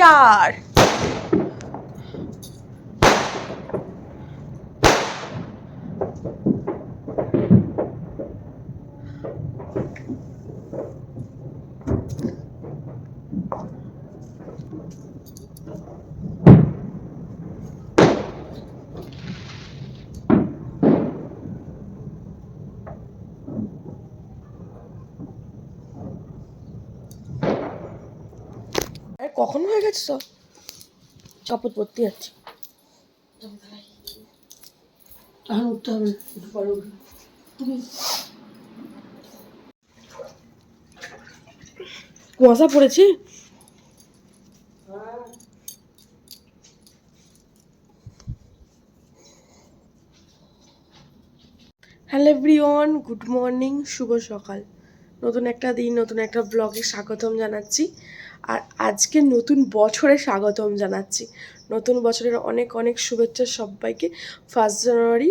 Happy new ইয়ার কখন হয়ে গেছে তো কাপড় পরতে যাচ্ছি। এখন উঠতে হবে তুমি কুয়াশা পড়েছে? হ্যালো এভরিওয়ান গুড মর্নিং শুভ সকাল। নতুন একটা দিন নতুন একটা ব্লগে স্বাগতম জানাচ্ছি। আর আজকে নতুন বছরে স্বাগতম জানাচ্ছি। নতুন বছরের অনেক অনেক শুভেচ্ছা সবাইকে। First January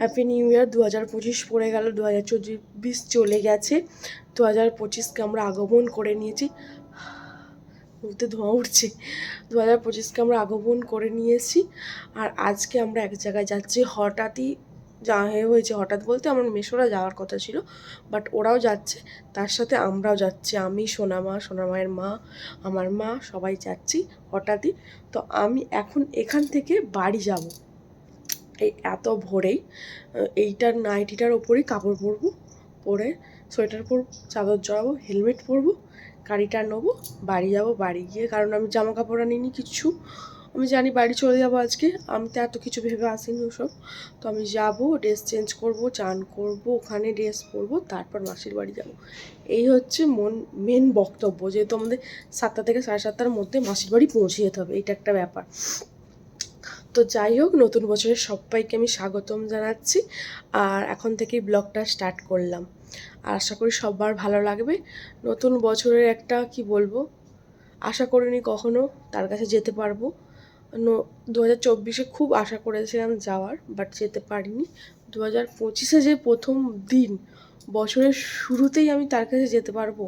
happy new year দু হাজার পঁচিশ পড়ে গেল দু হাজার চব্বিশ চলে গেছে। দু হাজার পঁচিশকে আমরা আগমন করে নিয়েছি। মুখতে ধোঁয়া উঠছে। দু হাজার পঁচিশকে আমরা আগমন করে নিয়েছি। আর আজকে আমরা এক জায়গায় যাচ্ছি, হঠাৎই যা হয়ে হয়েছে। হঠাৎ বলতে আমার মেশোরা যাওয়ার কথা ছিল বাট ওরাও যাচ্ছে, তার সাথে আমরাও যাচ্ছি। আমি, সোনামা, সোনামায়ের মা, আমার মা, সবাই যাচ্ছি হঠাৎই। তো আমি এখন এখান থেকে বাড়ি যাব। এই এত ভোরেই এইটার নাইটিটার ওপরেই কাপড় পরবো, পরে সোয়েটার পরবো, চাদর জড়াবো, হেলমেট পরবো, গাড়িটা নেব, বাড়ি যাব। বাড়ি গিয়ে, কারণ আমি জামা কাপড় আনিনি কিচ্ছু আমি জানি বাড়ি চলে যাব আজকে। আমি তো এত কিছু ভেবে আসিনি ওসব। তো আমি যাব ড্রেস চেঞ্জ করব, চান করব, ওখানে ড্রেস পরবো, তারপর মাসির বাড়ি যাব। এই হচ্ছে মন মেন বক্তব্য, যেহেতু আমাদের সাতটা থেকে সাড়ে সাতটার মধ্যে মাসির বাড়ি পৌঁছে যেতে হবে, এটা একটা ব্যাপার। তো যাই হোক, নতুন বছরের সবাইকে আমি স্বাগতম জানাচ্ছি, আর এখন থেকেই ব্লগটা স্টার্ট করলাম। আর আশা করি সবার ভালো লাগবে। নতুন বছরের একটা, কি বলব, আশা করিনি কখনো, তার কাছে যেতে পারব। দু হাজার চব্বিশে খুব আশা করেছিলাম যাওয়ার বাট যেতে পারিনি। দু হাজার পঁচিশে যে প্রথম দিন, বছরের শুরুতেই আমি তার কাছে যেতে পারব,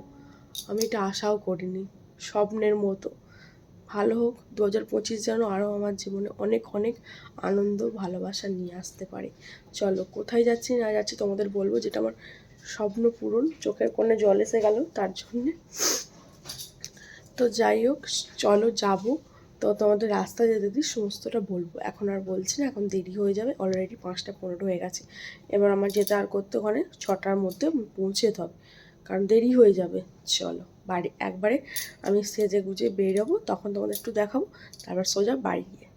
আমি এটা আশাও করিনি, স্বপ্নের মতো। ভালো হোক দু হাজার পঁচিশ যেন আরও আমার জীবনে অনেক অনেক আনন্দ, ভালোবাসা নিয়ে আসতে পারে। চলো, কোথায় যাচ্ছি না যাচ্ছি তোমাদের বলব, যেটা আমার স্বপ্ন পূরণ, চোখের কোণে জল এসে গেল, তার জন্যে। তো যাই হোক, চলো যাব। তো তোমাদের রাস্তা যেতে দিই সমস্তটা বলব। এখন আর বলছি না, এখন দেরি হয়ে যাবে অলরেডি পাঁচটা পনেরো হয়ে গেছে। এবার আমার যেতে আর করতে ওখানে ছটার মধ্যে পৌঁছে যেতে হবে, কারণ দেরি হয়ে যাবে। চলো, বাড়ি, একবারে আমি সেজে গুজে বেরোবো, তখন তোমাদের একটু দেখাবো, তারপর সোজা বাড়ি গিয়ে।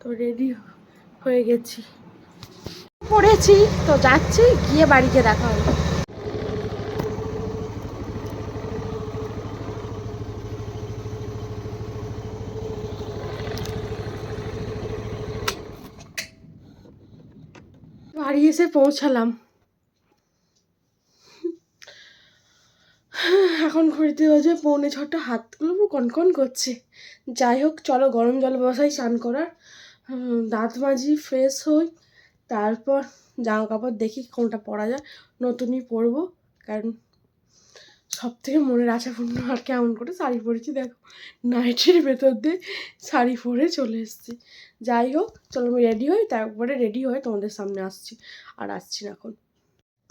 তো রেডি হয়ে গেছি। পড়েছি, তো যাচ্ছি, গিয়ে বাড়িতে দেখা হবে। বাড়ি এসে পৌঁছালাম। এখন ঘড়িতে বাজে পৌনে ছটা হাতগুলো কনকন করছে। যাই হোক, চলো গরম জল বসাই, স্নান করার। দাঁত মাজি ফ্রেশ হই। তারপর জামা কাপড় দেখি কোনটা পরা যায়। নতুনই পরবো, কারণ সব থেকে মনের আশা পূর্ণ। আর কেমন করে শাড়ি পরেছি, দেখো। নাইটের ভেতর দিয়ে শাড়ি পরে চলে এসেছি। যাই হোক, চলো আমি রেডি হই, তারপরে রেডি হয়ে তোমাদের সামনে আসছি, আর আসছি না এখন।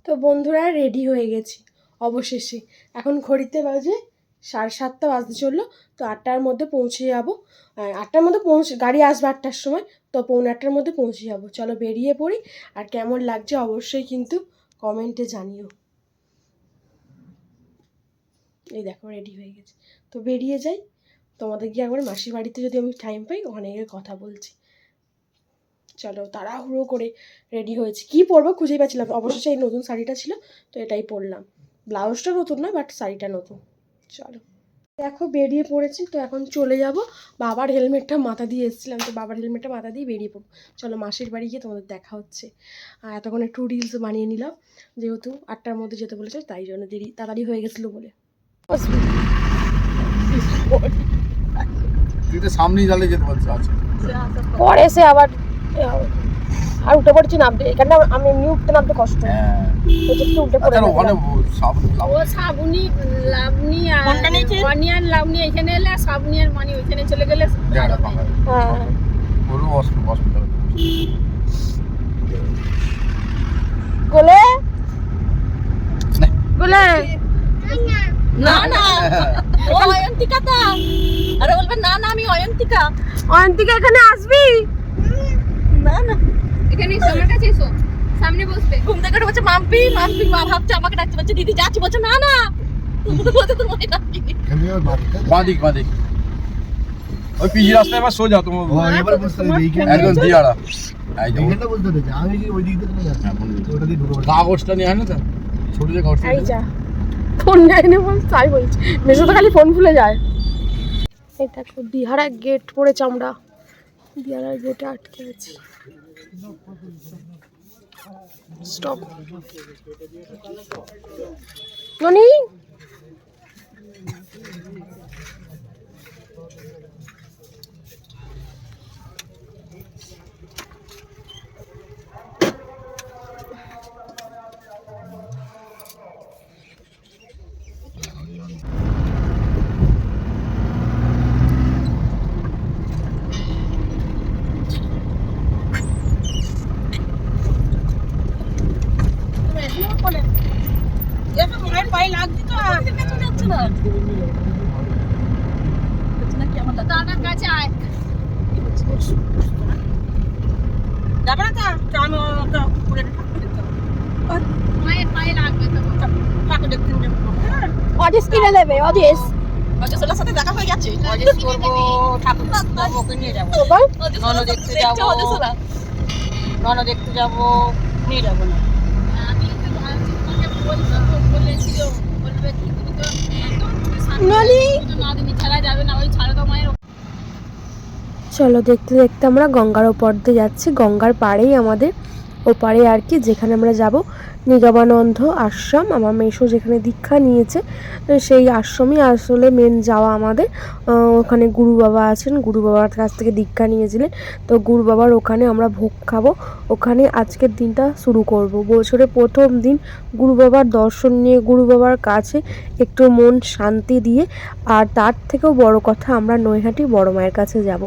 তো বন্ধুরা রেডি হয়ে গেছি, অবশেষে। এখন ঘড়িতে বাজে সাড়ে সাতটা বাজতে চলল, তো আটটার মধ্যে পৌঁছে যাব। আটটার মধ্যে পৌঁছে, গাড়ি আসবে আটটার সময়, তো পৌনে আটটার মধ্যে পৌঁছে যাব। চলো বেরিয়ে পড়ি, আর কেমন লাগছে অবশ্যই কিন্তু কমেন্টে জানিও। এই দেখো রেডি হয়ে গেছে। তো বেরিয়ে যাই। তোমাদের গিয়ে একবার মাসির বাড়িতে যদি আমি টাইম পাই, ওখানে গিয়ে কথা বলছি। চলো, তাড়াহুড়ো করে রেডি হয়েছে। কি পরবো খুঁজেই পাচ্ছিলাম অবশেষে এই নতুন শাড়িটা ছিল, তো এটাই পরলাম। ব্লাউজটা নতুন না বাট শাড়িটা নতুন। চলো। দেখো, বেরিয়ে পড়েছি, তো এখন চলে যাব। বাবার হেলমেটটা মাথা দিয়ে এসেছিলাম, তো বাবার হেলমেটটা মাথা দিয়ে বেরিয়ে পড়ব। চলো, মাসির বাড়ি গিয়ে তোমাদের দেখা হচ্ছে। আর এতক্ষণ একটু রিলস বানিয়ে নিলাম, যেহেতু আটটার মধ্যে যেতে বলেছে, তাই জন্য দেরি, তাড়াতাড়ি হয়ে গেছিল বলে। তুই সামনেই জালে যেতে পারছিস আচ্ছা। পরে সে আবার আর উঠে পড়েছি নামতে। এখানে আমি এমনি উঠতে নামতে কষ্ট। হ্যাঁ। উঠে পড়ে ওখানে গেলাম। সব লাভ ও সাবুনি লাভনি আর লাভনি এখানে এলে আর সাবনি আর মানি ওইখানে চলে গেলে হ্যাঁ। পুরো হসপিটাল গোলে? গোলে? না না। ও অয়ন্তিকা তা আরে বলবে না না আমি অয়ন্তিকা। অয়ন্তিকা এখানে আসবি? না না। এখানে আমার কাছে এসো। সামনে বসবে। ঘুম থেকে উঠে বলছে মাম্পি মাম্পি মা ভাবছে আমাকে ডাকছে বলছে দিদি যাচ্ছি। বলছে না না। বলছে তোর মাকে ডাকি বাদিক বাদিক। ওই পিজি রাস্তায় এবার সোজা তোমার এবার বুঝতে একদম দিয়ারা এইখানটা বুঝতে আমি কি ওই দিক থেকে যাচ্ছি? ওটা দিয়ে ঢুকে পড়েছি। কাগজটা নিয়ে হয় না তো? ছোট যে কাগজটা ফোন নেয়নি বল তাই বলছি। মেসো তো খালি ফোন ভুলে যায়। এই দেখো দিহারা গেট পড়েছে আমরা। দিহারার গেটে আটকে আছি। স্টপ ননি এখন মায়ের পায়ে লাগছে তো পেছনে যাচ্ছে না হচ্ছে না কি আমার দাদা দাদার কাছে আয় যাবে না তা তো আমি ওটা উপরে ঠাকুর দেখতে হবে। মায়ের পায়ে লাগবে তো ঠাকুর দেখতে যাব অজেস কিনে দেবে অজেস। সাথে দেখা হয়ে গেছে? অজস করব ঠাকুর ওকে নিয়ে যাব। নন দেখতে যাব। নন দেখতে যাব নিয়ে যাব না। চলো দেখতে দেখতে আমরা গঙ্গার ওপর দিয়ে যাচ্ছি গঙ্গার পাড়েই আমাদের ওপারে আর কি, যেখানে আমরা যাব। নিগমানন্দ আশ্রম, আমার মেশো যেখানে দীক্ষা নিয়েছে, সেই আশ্রমই আসলে মেন যাওয়া আমাদের। ওখানে গুরু বাবা আছেন, গুরু বাবার কাছ থেকে দীক্ষা নিয়েছিলেন। তো গুরু বাবার ওখানে আমরা ভোগ খাব। ওখানে আজকের দিনটা শুরু করব। বছরে প্রথম দিন গুরু বাবার দর্শন নিয়ে, গুরু বাবার কাছে একটু মন শান্তি দিয়ে, আর তার থেকেও বড় কথা আমরা নৈহাটি বড় মায়ের কাছে যাব।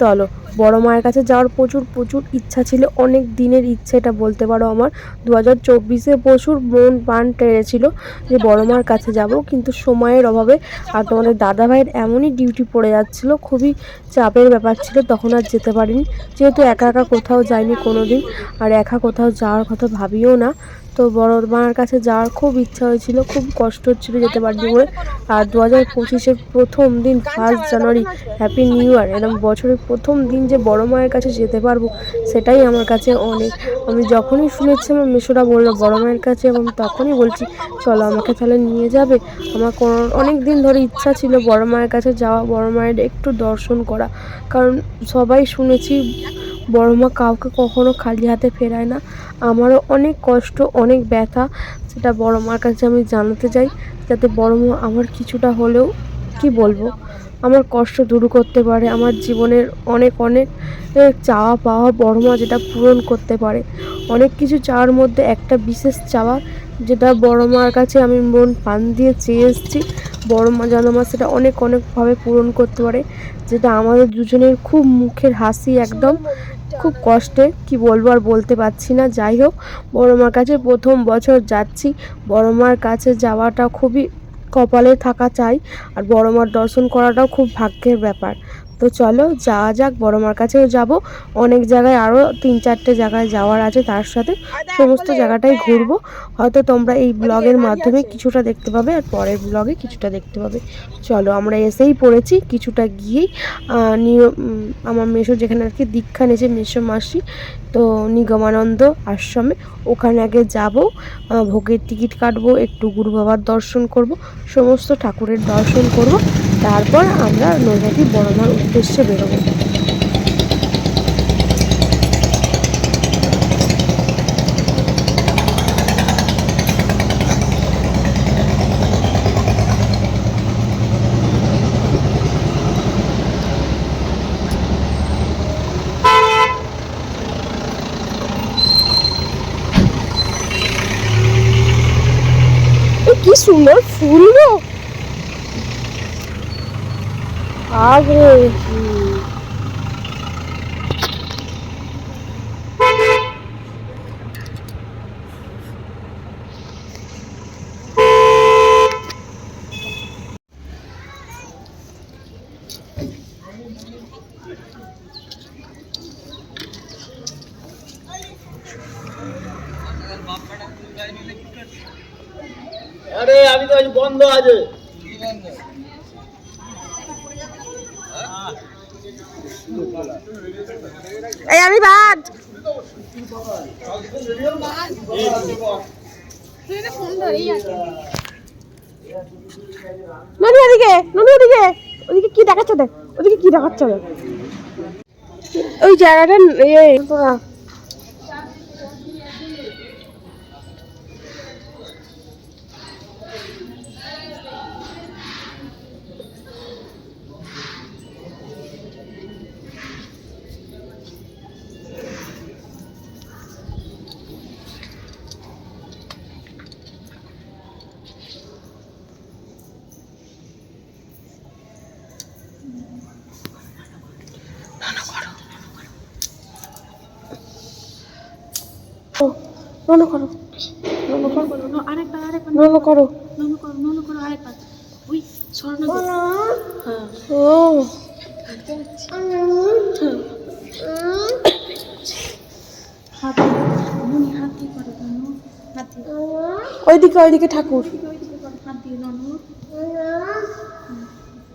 চলো। বড় মায়ের কাছে যাওয়ার প্রচুর প্রচুর ইচ্ছা ছিল। অনেক দিনের ইচ্ছে, এটা বলতে পারো আমার। দু হাজার চব্বিশে প্রচুর মন প্রাণ টেরেছিল যে বড় মার কাছে যাব, কিন্তু সময়ের অভাবে আর তোমাদের দাদা ভাইয়ের এমনই ডিউটি পড়ে যাচ্ছিল, খুবই চাপের ব্যাপার ছিল, তখন আর যেতে পারিনি। যেহেতু একা একা কোথাও যাইনি কোনো দিন আর একা কোথাও যাওয়ার কথা ভাবিও না তো বড় মার কাছে যাওয়ার খুব ইচ্ছা হয়েছিল, খুব কষ্ট হচ্ছিল যেতে পারিনি বলে। আর দু হাজার পঁচিশের প্রথম দিন first January happy new year এরকম বছরের প্রথম দিন যে বড় মায়ের কাছে যেতে পারব, সেটাই আমার কাছে অনেক। আমি যখনই শুনেছি আমার মেশোরা বলল, বড় মায়ের কাছে এবং তখনই বলছি, চলো আমাকে তাহলে নিয়ে যাবে। আমার অনেক দিন ধরে ইচ্ছা ছিল বড় মায়ের কাছে যাওয়া, বড় মায়ের একটু দর্শন করা। কারণ সবাই শুনেছি, বড় মা কাউকে কখনো খালি হাতে ফেরায় না। আমারও অনেক কষ্ট, অনেক ব্যথা, সেটা বড় মার কাছে আমি জানাতে চাই, যাতে বড় মা আমার কিছুটা হলেও, কি বলব, আমার কষ্ট দূর করতে পারে, আমার জীবনের অনেক অনেক চাওয়া পাওয়া বড় মা যেটা পূরণ করতে পারে। অনেক কিছু চাওয়ার মধ্যে একটা বিশেষ চাওয়া, যেটা বড় মার কাছে আমি মন প্রাণ দিয়ে চেয়ে এসেছি, বড় মা যেন আমার সেটা অনেক, অনেকভাবে পূরণ করতে পারে, যেটা আমাদের দুজনের খুব মুখের হাসি একদম খুব কষ্টে, কি বলব আর বলতে পারছি না। যাই হোক বড় মার কাছে প্রথম বছর যাচ্ছি। বড় মার কাছে যাওয়াটা খুবই কপালে থাকা চাই, আর বড় মার দর্শন করাটাও খুব ভাগ্যের ব্যাপার। তো চলো যাওয়া যাক, বড় মার কাছেও যাব। অনেক জায়গায় আরও তিন চারটে জায়গায় যাওয়ার আছে, তার সাথে সমস্ত জায়গাটাই ঘুরবো। হয়তো তোমরা এই ব্লগের মাধ্যমে কিছুটা দেখতে পাবে আর পরের ব্লগে কিছুটা দেখতে পাবে। চলো, আমরা এসেই পড়েছি কিছুটা গিয়েই। নিয়- আমার মেশো যেখানে আর কি দীক্ষা নিয়েছে, মেশো মাসি, তো নিগমানন্দ আশ্রমে। ওখানে আগে যাব ভোগের টিকিট কাটবো, একটু গুরু বাবার দর্শন করব, সমস্ত ঠাকুরের দর্শন করব। তারপর আমরা নৈহাটি বড়মার O que ver alguma Sulla furono! আগে আরে আমি তো আজ বন্ধ আছে এই আমি ভাত ননি ওদিকে ননি ওদিকে ওদিকে কি দেখাচ্ছ দেখ, ওদিকে কি দেখাচ্ছ দেখ। ওই জায়গাটা নন করো। নন করো আরেকবার আরেকবার। নন করো। নমো করো নমো করো আরেকবার। ওই স্বর্ণ হ্যাঁ। ও। ওইদিকে ওইদিকে ঠাকুর।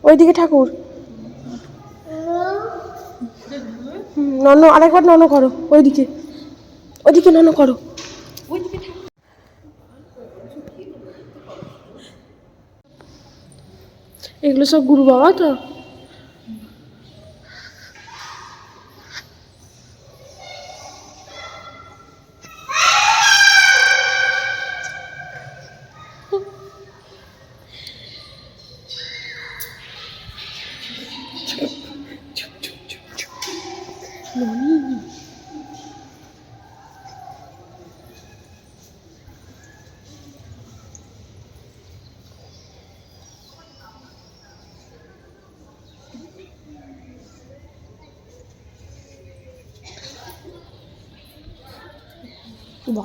ওইদিকে ঠাকুর। নন আরেকবার নন করো ওইদিকে। ওইদিকে নন করো ওইদিকে ঠাকুর এগুলো সব গুরু বাবা তো?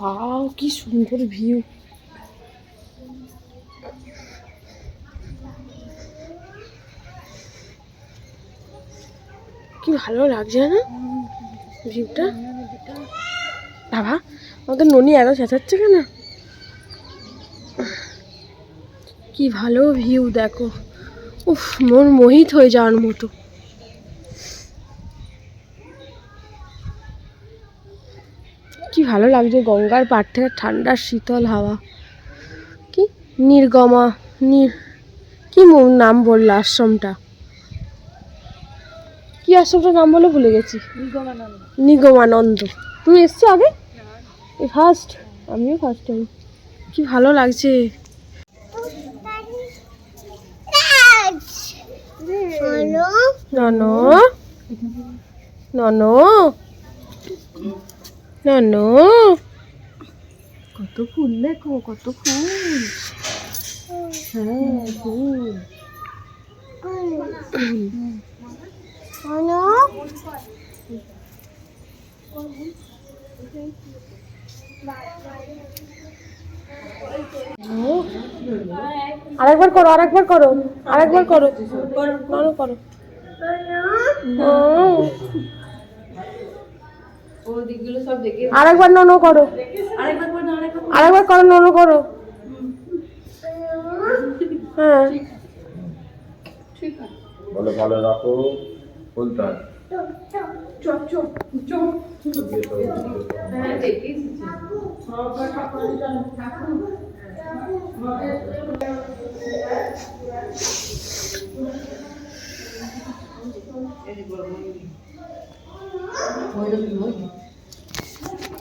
বাও কি সুন্দর ভিউ কি ভালো লাগছে না ভিউটা বাবা, আমাদের ননি এত চেঁচাচ্ছে কেন? কি ভালো ভিউ দেখো। উফ, মন মোহিত হয়ে যাওয়ার মতো। ভালো লাগছে গঙ্গার পাড় থেকে ঠান্ডা শীতল হাওয়া। কি নির্গমা নির কি নাম বলল আশ্রমটা? কি আশ্রমটার নাম বলে ভুলে গেছি। নিগমানন্দ। তুমি এসছো আগে? ফার্স্ট আমিও ফার্স্ট টাইম কি ভালো লাগছে। নন? নন? নন। কত ফুল দেখো কত ফুল। হ্যাঁ ফুল। আরেকবার করো আরেকবার করো আরেকবার করো। করো। করো করো। আরেকবার করো। না, আরেকবার করো। আরেকবার করো ননো করো। হ্যাঁ। বলে ভালো রাখো। বলতে হয়।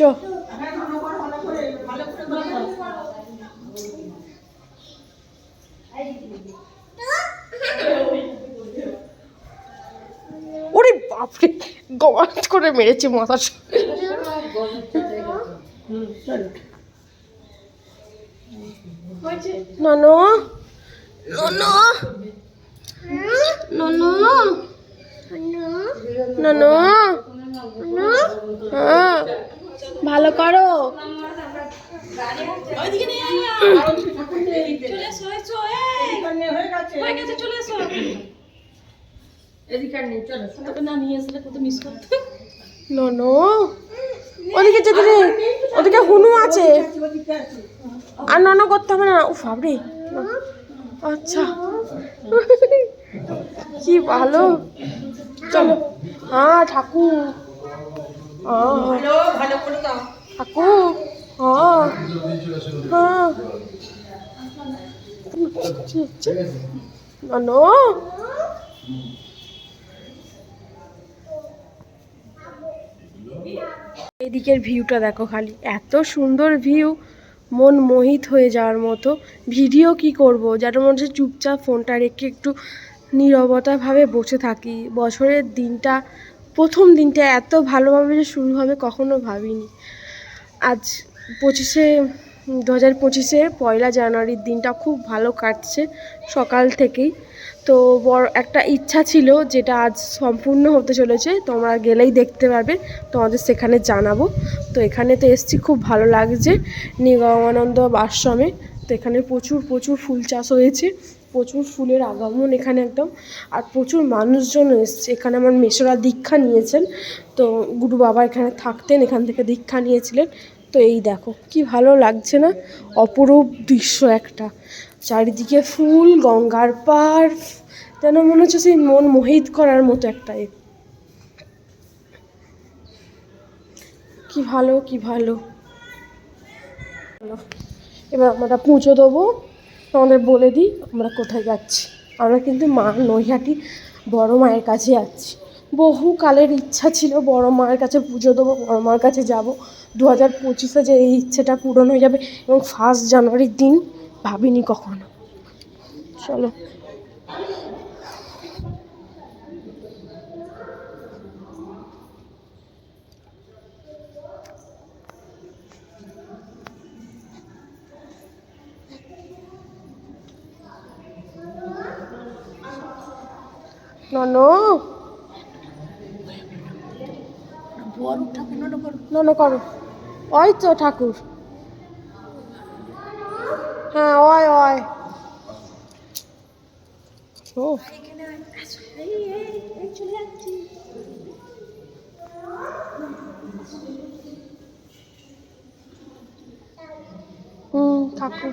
চ ওরে বাপরে গবাত করে মেরেছে সাথে। ননো? ননো? ননো? ননো? হ্যাঁ। ভালো করো। ওইদিকে নিয়ে আয়। চলে এসো এসো এই হয়ে গেছে চলে এসো। তোকে না নিয়ে আসলে কত মিস করতে। ননো ওদিকে যেতে রে ওদিকে হুনু আছে। আর ননো করতে হবে না। ও আচ্ছা। কি ভালো। চলো। হ্যাঁ ঠাকুর। এদিকের ভিউটা দেখো খালি, এত সুন্দর ভিউ, মন মোহিত হয়ে যাওয়ার মতো। ভিডিও কি করব? যার মধ্যে চুপচাপ ফোনটা রেখে একটু নীরবতাভাবে বসে থাকি। বছরের দিনটা প্রথম দিনটা এত ভালোভাবে যে শুরু হবে কখনো ভাবিনি। আজ পঁচিশে দু হাজার পঁচিশে পয়লা জানুয়ারির দিনটা খুব ভালো কাটছে সকাল থেকেই। তো বড় একটা ইচ্ছা ছিল যেটা আজ সম্পূর্ণ হতে চলেছে, তোমরা গেলেই দেখতে পারবে, তোমাদের সেখানে জানাব। তো এখানে তো এসছি, খুব ভালো লাগছে। নিগমানন্দ আশ্রমে তো এখানে প্রচুর প্রচুর ফুল চাষ হয়েছে। প্রচুর ফুলের আগমন এখানে একদম। আর প্রচুর মানুষজন এসছে। এখানে আমার মেশোরা দীক্ষা নিয়েছেন। তো গুরু বাবা এখানে থাকতেন, এখান থেকে দীক্ষা নিয়েছিলেন। তো এই দেখো, কি ভালো লাগছে না? অপরূপ দৃশ্য একটা। চারিদিকে ফুল, গঙ্গার পাড় যেন মনে হচ্ছে সেই মন মোহিত করার মতো একটা এ। কি ভালো কি ভালো। এবার আমরা পুজো দেবো। তোমাদের বলে দিই, আমরা কোথায় যাচ্ছি? আমরা কিন্তু মা নৈহাটি বড় মায়ের কাছে যাচ্ছি। বহু কালের ইচ্ছা ছিল বড় মায়ের কাছে পুজো দেবো, বড় মার কাছে যাব। দু হাজার পঁচিশে যে এই ইচ্ছেটা পূরণ হয়ে যাবে এবং ফার্স্ট জানুয়ারির দিন ভাবিনি কখনো। চলো। ননো। ননো করো। ওই তো ঠাকুর। হ্যাঁ ওয় ওয় হুম ঠাকুর।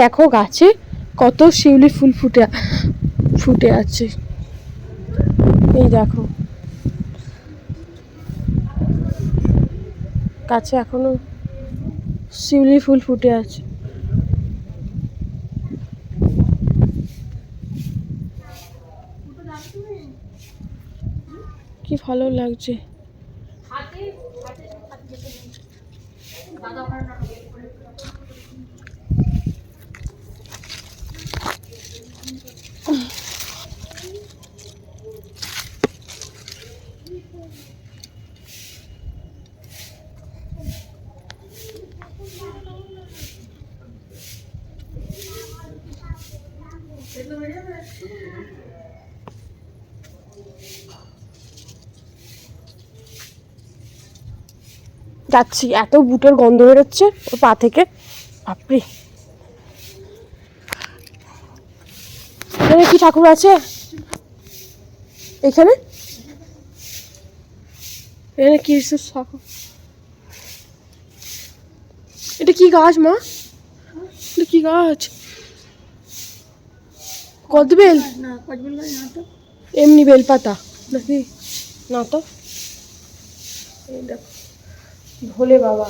দেখো গাছে কত শিউলি ফুল ফুটে ফুটে আছে। এই দেখো। গাছে এখনও শিউলি ফুল ফুটে আছে। কি ভালো লাগছে। যাচ্ছি এত বুটের গন্ধ বেরোচ্ছে ওর পা থেকে। বাপরে। এখানে কি ঠাকুর আছে? এখানে? এখানে কি ঠাকুর। এটা কি গাছ, মা? এটা কি গাছ? কদবেল? এমনি বেলপাতা। নাকি? না তো? দেখো। ভোলে বাবা।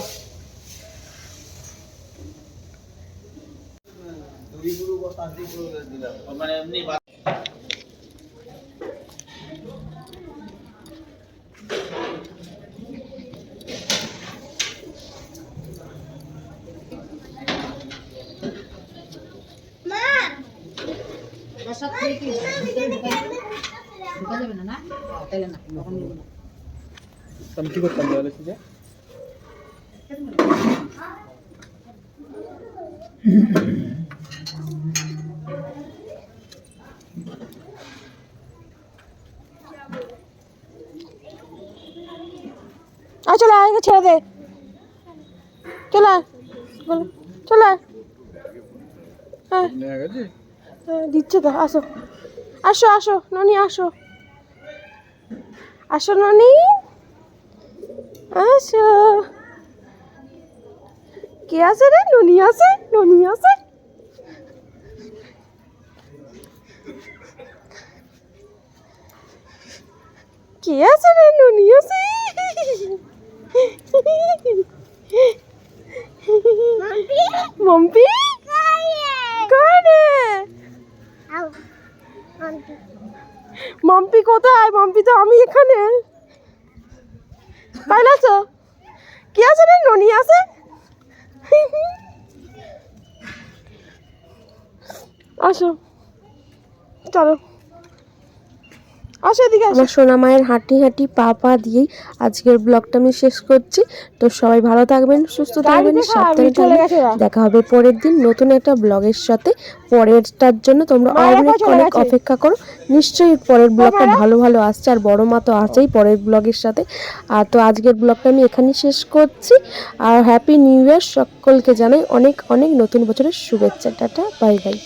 আমি কি করতাম তাহলে আয়, চলে আয়, ছেড়ে দে। চলে আয়। চলে আয়। হ্যাঁ দিচ্ছে তো, আসো। আসো আসো, ননি, আসো। আসো, ননি। আসো। কে আছে রে? ননি আছে? ননি আছে? কে আছে রে? ননি আছে? মম্পি কানে মাম্পি কোথায়? মাম্পি তো আমি এখানে। পাইলে আছো কি আছে রে? ননি আছে? আসো। চলো। আসো এদিকে আমার সোনা মায়ের হাঁটি হাঁটি পা পা দিয়েই আজকের ব্লগটা আমি শেষ করছি। তো সবাই ভালো থাকবেন সুস্থ থাকবেন সাবধানে থাকবেন। দেখা হবে পরের দিন নতুন একটা ব্লগের সাথে। পরেরটার জন্য তোমরা অনেক অনেক অপেক্ষা করো। নিশ্চয়ই পরের ব্লগটা ভালো ভালো আসছে আর বড় মা তো আছেই পরের ব্লগের সাথে। আর তো আজকের ব্লগটা আমি এখানে শেষ করছি। আর হ্যাপি নিউ ইয়ার সকলকে জানাই অনেক অনেক নতুন বছরের শুভেচ্ছা। Tata bye bye.